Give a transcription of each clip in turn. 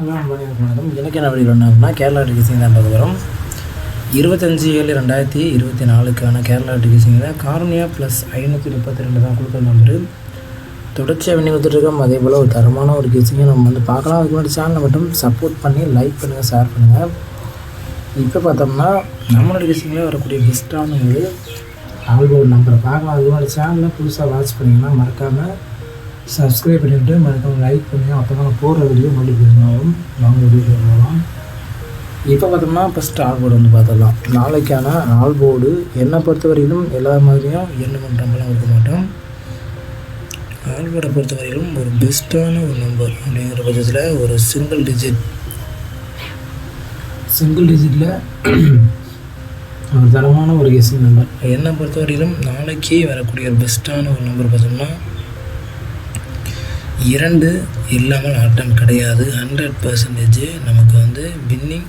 வணக்கம் எனக்கு என்ன வழியில் ஒன்றுனா கேரளா டிகிசிங் தான் பார்க்க வரும் இருபத்தஞ்சி ஏழு ரெண்டாயிரத்தி இருபத்தி நாலுக்கான கேரளா டிகிசிங்கில் கார்னியா ப்ளஸ் ஐநூற்றி முப்பத்தி ரெண்டு தான் கொடுக்குற நம்பரு தொடர்ச்சியாக பண்ணி கொடுத்துட்ருக்கோம் அதே போல் ஒரு தரமான ஒரு கிசிங்கை நம்ம வந்து பார்க்கலாம். அதுக்கு முன்னாடி சேனலை மட்டும் சப்போர்ட் பண்ணி லைக் பண்ணுங்கள் ஷேர் பண்ணுங்கள் இப்போ பார்த்தோம்னா நம்மளோட கிசிங்கில் வரக்கூடிய பெஸ்ட்டான ஒரு நம்பரை பார்க்கலாம். அதுக்கு முன்னாடி சேனலை புதுசாக வாட்ச் பண்ணிங்கன்னா மறக்காமல் சப்ஸ்கிரைப் பண்ணிவிட்டு மறக்காமல் லைக் பண்ணி அப்போ தான் போடுற வீடியோ நோட்டிஃபிகேஷன் ஆகும் நாங்கள் வீடியோ போகலாம். இப்போ பார்த்தோம்னா ஃபஸ்ட்டு ஆல்போர்டு வந்து பார்த்துடலாம். நாளைக்கான ஆல்போர்டு என்னை பொறுத்த வரையிலும் எல்லா மாதிரியும் எண்ணு பண்ணுறப்பெல்லாம் இருக்க மாட்டோம். ஆல்போர்டை பொறுத்த வரையிலும் ஒரு பெஸ்ட்டான ஒரு நம்பர் அப்படிங்கிற பட்சத்தில் ஒரு சிங்கிள் டிஜிட் சிங்கிள் டிஜிட்டில் ஒரு தரமான ஒரு கெஸிங் நம்பர் என்னை பொறுத்த வரையிலும் வரக்கூடிய ஒரு பெஸ்ட்டான ஒரு நம்பர் பார்த்தோம்னா இரண்டு இல்லாமல் ஆட்டம் கிடையாது. ஹண்ட்ரட் பர்சன்டேஜ் நமக்கு வந்து வின்னிங்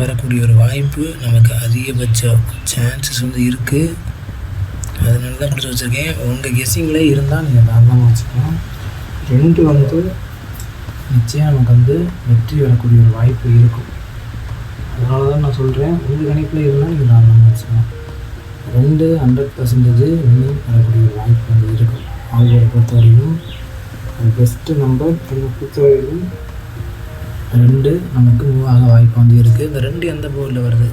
வரக்கூடிய ஒரு வாய்ப்பு நமக்கு அதிகபட்ச சான்சஸ் வந்து இருக்குது அதனால தான் கொடுத்து வச்சுருக்கேன். உங்கள் கெஸ்ஸிங்கில் இருந்தால் நீங்கள் தாராளமாக வச்சுக்கலாம். ரெண்டு வந்து நிச்சயம் நமக்கு வந்து வெற்றி வரக்கூடிய ஒரு வாய்ப்பு இருக்கும். அதனால தான் நான் சொல்கிறேன் உங்கள் கணிப்பில் இருந்தால் நீங்கள் தாராளமாக வச்சுக்கலாம். ரெண்டு ஹண்ட்ரட் பர்சன்டேஜ் வின்னிங் வரக்கூடிய ஒரு வாய்ப்பு வந்து இருக்கும். அவங்களை பொறுத்தவரையும் பெஸ்ட்டு நம்பர் என்னை ரெண்டு நமக்கு மூவ் ஆக வாய்ப்பு வந்து இருக்குது இந்த ரெண்டு எந்த போர்டில் வருது?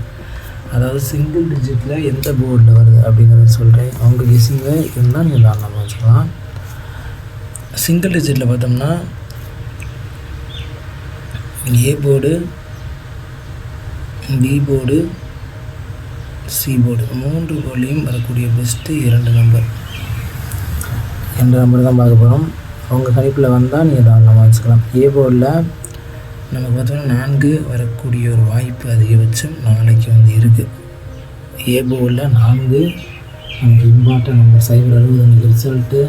அதாவது சிங்கிள் டிஜிட்டில் எந்த போர்டில் வருது அப்படிங்கிறத சொல்கிறேன் அவங்க கெஸிங்க இருந்தால் நீங்கள் தாராளமாக வச்சுக்கலாம். சிங்கிள் டிஜிட்டில் பார்த்தோம்னா A board B board C board மூன்று போர்டிலையும் வரக்கூடிய பெஸ்ட்டு இரண்டு நம்பர் ரெண்டு நம்பர் தான் பார்க்க போகிறோம் அவங்க கணிப்பில் வந்தால் நீங்கள் தாராளமாக வச்சுக்கலாம். ஏ போர்டில் நமக்கு பார்த்தோம்னா நான்கு வரக்கூடிய ஒரு வாய்ப்பு அதிகபட்சம் நாளைக்கு வந்து இருக்குது ஏ போர்டில் நான்கு நமக்கு இம்பார்ட்டன் நம்பர் சைபர் அறுபது ரிசல்ட்டு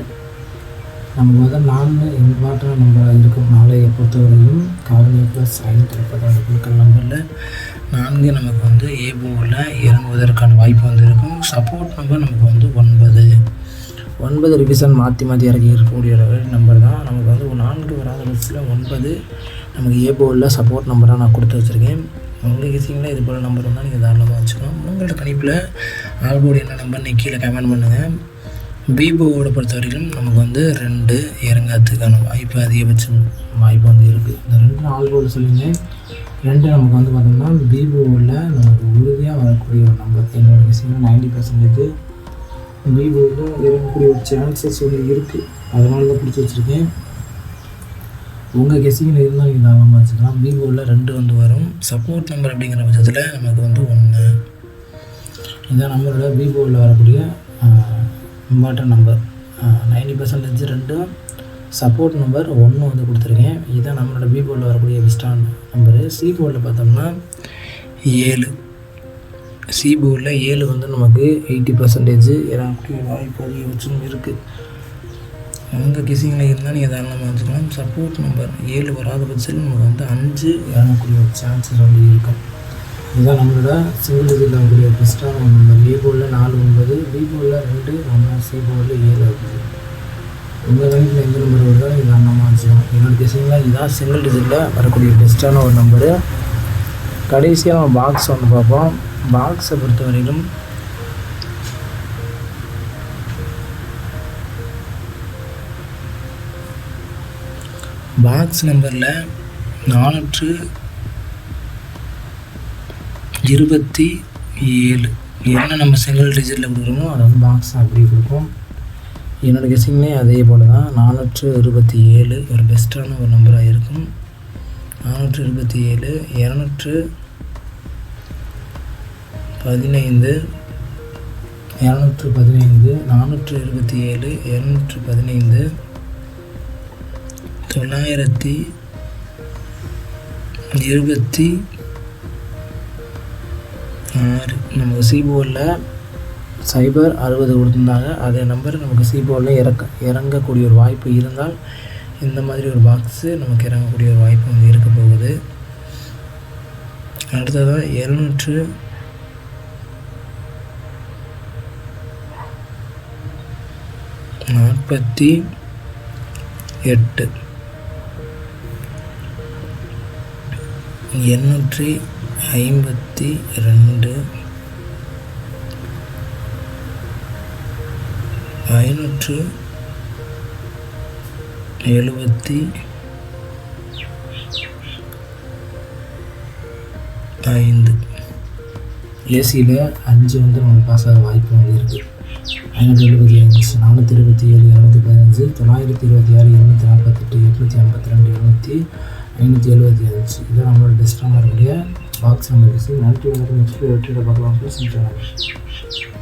நமக்கு வந்து நான்கு இம்பார்ட்டன் நம்பராக இருக்கும் நாளைய பொறுத்தவரையும் காரணி ப்ளஸ் ஐநூற்றி முப்பத்தாறு குழுக்கள் நம்பரில் நான்கு நமக்கு வந்து ஏ போர்டில் இறங்குவதற்கான வாய்ப்பு வந்து இருக்கும். சப்போர்ட் நம்பர் நமக்கு வந்து ஒன்பது. ஒன்பது ரிவிஷன் மாற்றி மாற்றி இறக்கி இருக்கக்கூடிய நம்பர் தான். நமக்கு வந்து ஒரு நான்கு வராத லிஸ்ட்டில் ஒன்பது நமக்கு ஏ சப்போர்ட் நம்பராக நான் கொடுத்து வச்சுருக்கேன். உங்களுக்கு கெஸிங்கில் இது போல் நம்பர் வந்தால் நீங்கள் தாராளமாக வச்சுக்கணும் உங்களோட கணிப்பில் ஆல்போர்டு என்ன நம்பர்னு கீழே கமெண்ட் பண்ணுங்கள் பீபோவோட பொறுத்த வரைக்கும் நமக்கு வந்து ரெண்டு இறங்காததுக்கான வாய்ப்பு அதிகபட்சம் வாய்ப்பு வந்து இருக்குது இந்த ரெண்டு ஆல்போர்டு சொல்லியிருந்தேன் ரெண்டு நமக்கு வந்து பார்த்தோம்னா பீபோவில் நமக்கு உறுதியாக வரக்கூடிய ஒரு நம்பர் என்னோட விஷயம் நைன்டி பர்சன்டேஜ் விவோவில் இறங்கக்கூடிய ஒரு சான்சஸ் ஒன்று இருக்குது அதனால தான் பிடிச்சி வச்சுருக்கேன். உங்கள் கெஸிங்கில் இருந்தால் நீங்கள் தாராளமாக வச்சுக்கலாம். விவோவில் ரெண்டு வந்து வரும். சப்போர்ட் நம்பர் அப்படிங்கிற பட்சத்தில் நமக்கு வந்து ஒன்று இதான் நம்மளோட விவோவில் வரக்கூடிய இம்பார்ட்டன் நம்பர் நைன்டி பர்சன்டேஜ் ரெண்டும் சப்போர்ட் நம்பர் ஒன்று வந்து கொடுத்துருக்கேன். இதுதான் நம்மளோட பீபோவில் வரக்கூடிய பெஸ்டான நம்பரு சி போர்டில் பார்த்தோம்னா ஏழு. சி ஏழு வந்து நமக்கு எயிட்டி பர்சன்டேஜ் இறங்கக்கூடிய வாய்ப்பு அதிகபட்சம் இருக்குது உங்கள் கிசிங்கில் இருந்தால் நீங்கள் தாராளமாக வச்சுக்கலாம். சப்போர்ட் நம்பர் ஏழு வராத பட்சத்தில் நமக்கு வந்து அஞ்சு இறங்கக்கூடிய ஒரு சான்சஸ் வந்து இருக்கும். இதுதான் நம்மளோட சிங்கிள் இதில் வரக்கூடிய பெஸ்ட்டான நம்பர் ஏ போர்டில் நாலு ஒன்பது பி போர்டில் ரெண்டு ஒன்று சி போர்டில் ஏழு இருக்குது. உங்கள் கணிப்பில் எந்த நம்பர் வருதோ நீங்கள் தாராளமாக வச்சுக்கலாம். என்னோட கிசிங்கில் இதுதான் சிங்கிள் டிஜிட்டில் வரக்கூடிய பெஸ்ட்டான ஒரு நம்பரு கடைசியாக நம்ம பாக்ஸ் வந்து பார்ப்போம். பாக்ஸை பொறுத்தவரையிலும் பாக்ஸ் நம்பரில் நானூற்று இருபத்தி ஏழு. என்ன நம்ம சிங்கிள் டிஜிட்டில் கொடுக்குறோமோ அதை வந்து பாக்ஸ் அப்படி கொடுப்போம். என்னோடய கெஸிங்லேயே அதே போல் தான் நானூற்று இருபத்தி ஏழு ஒரு பெஸ்ட்டான ஒரு நம்பராக இருக்கும். நானூற்று இருபத்தி ஏழு இரநூற்று பதினைந்து இரநூற்று பதினைந்து நானூற்று இருபத்தி ஏழு இரநூற்று பதினைந்து தொள்ளாயிரத்தி இருபத்தி ஆறு. நமக்கு சிபோவில் சைபர் அறுபது கொடுத்துருந்தாங்க. அதே நம்பர் நமக்கு சிபோவில் இறக்க இறங்கக்கூடிய ஒரு வாய்ப்பு இருந்தால் இந்த மாதிரி ஒரு பாக்ஸு நமக்கு இறங்கக்கூடிய ஒரு வாய்ப்பு வந்து இருக்க போகுது. அடுத்ததாக இரநூற்று நாற்பத்தி எட்டு. எண்ணூற்றி ஐம்பத்தி ரெண்டு. ஐநூற்று எழுபத்தி ஐந்து. ஏசியில் அஞ்சு வந்து நமக்கு பாஸ் ஆக வாய்ப்பு வந்து இருக்குது ஐநூற்றி எழுபத்தி அஞ்சு நானூற்றி இருபத்தி ஏழு இரநூத்தி பதினஞ்சு தொள்ளாயிரத்தி இருபத்தி ஆறு இருநூற்றி நாற்பத்தெட்டு எட்நூற்றி ஐம்பத்தி ரெண்டு எழுநூற்றி ஐநூற்றி எழுபத்தி அஞ்சு இதான் நம்மளோட பெஸ்ட்டாக இருக்கக்கூடிய பாக்ஸ் நம்பர் நன்றி வணக்கம் நெக்ஸ்ட் வெற்றியில் பார்க்கலாம் ப்ளஸ்